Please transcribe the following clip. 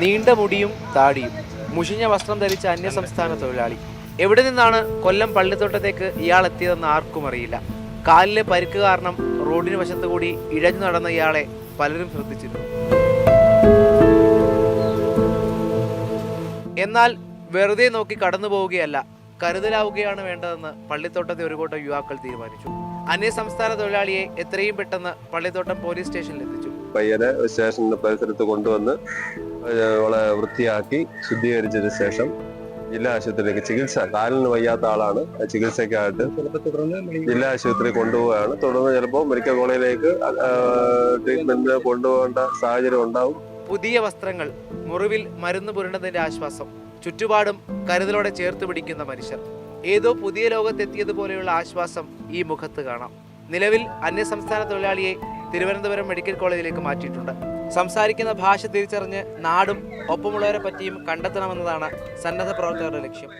നീണ്ട മുടിയും താടിയും. മുഷിഞ്ഞ വസ്ത്രം ധരിച്ച അന്യസംസ്ഥാന തൊഴിലാളി. എവിടെ നിന്നാണ് കൊല്ലം പള്ളിത്തോട്ടത്തേക്ക് ഇയാൾ എത്തിയതെന്ന് ആർക്കും അറിയില്ല. കാലിലെ പരിക്ക് കാരണം റോഡിന് വശത്തുകൂടി ഇഴഞ്ഞു നടന്ന ഇയാളെ പലരും ശ്രദ്ധിച്ചിരുന്നു. എന്നാൽ വെറുതെ നോക്കി കടന്നു പോവുകയല്ല കരുതലാവുകയാണ് വേണ്ടതെന്ന് പള്ളിത്തോട്ടത്തെ ഒരു കൂട്ടം യുവാക്കൾ തീരുമാനിച്ചു. അന്യസംസ്ഥാന തൊഴിലാളിയെ എത്രയും പെട്ടെന്ന് പള്ളിത്തോട്ടം പോലീസ് സ്റ്റേഷനിൽ എത്തിച്ചു പയ്യനെ സ്റ്റേഷന്റെ പരിസരത്ത് കൊണ്ടുവന്ന് അവളെ വൃത്തിയാക്കി ശുദ്ധീകരിച്ചതിന് ശേഷം ജില്ലാ ആശുപത്രിയിലേക്ക് ചികിത്സ. കാലിന് വയ്യാത്ത ആളാണ്. ചികിത്സയ്ക്കായിട്ട് ജില്ലാ ആശുപത്രി കൊണ്ടുപോവുകയാണ്. തുടർന്ന് ചിലപ്പോൾ മെഡിക്കൽ കോളേജിലേക്ക് ട്രീറ്റ്മെന്റിന് കൊണ്ടുപോകേണ്ട സാഹചര്യം ഉണ്ടാവും. പുതിയ വസ്ത്രങ്ങൾ മുറിവിൽ മരുന്ന് പുരണ്ടതിന്റെ ആശ്വാസം ചുറ്റുപാടും കരുതലോടെ ചേർത്ത് പിടിക്കുന്ന മനുഷ്യർ. ഏതോ പുതിയ ലോകത്തെത്തിയതുപോലെയുള്ള ആശ്വാസം ഈ മുഖത്ത് കാണാം. നിലവിൽ അന്യസംസ്ഥാന തൊഴിലാളിയെ തിരുവനന്തപുരം മെഡിക്കൽ കോളേജിലേക്ക് മാറ്റിയിട്ടുണ്ട്. സംസാരിക്കുന്ന ഭാഷ തിരിച്ചറിഞ്ഞ് നാടും ഒപ്പമുള്ളവരെ പറ്റിയും കണ്ടെത്തണമെന്നതാണ് സന്നദ്ധ പ്രവർത്തകരുടെ ലക്ഷ്യം.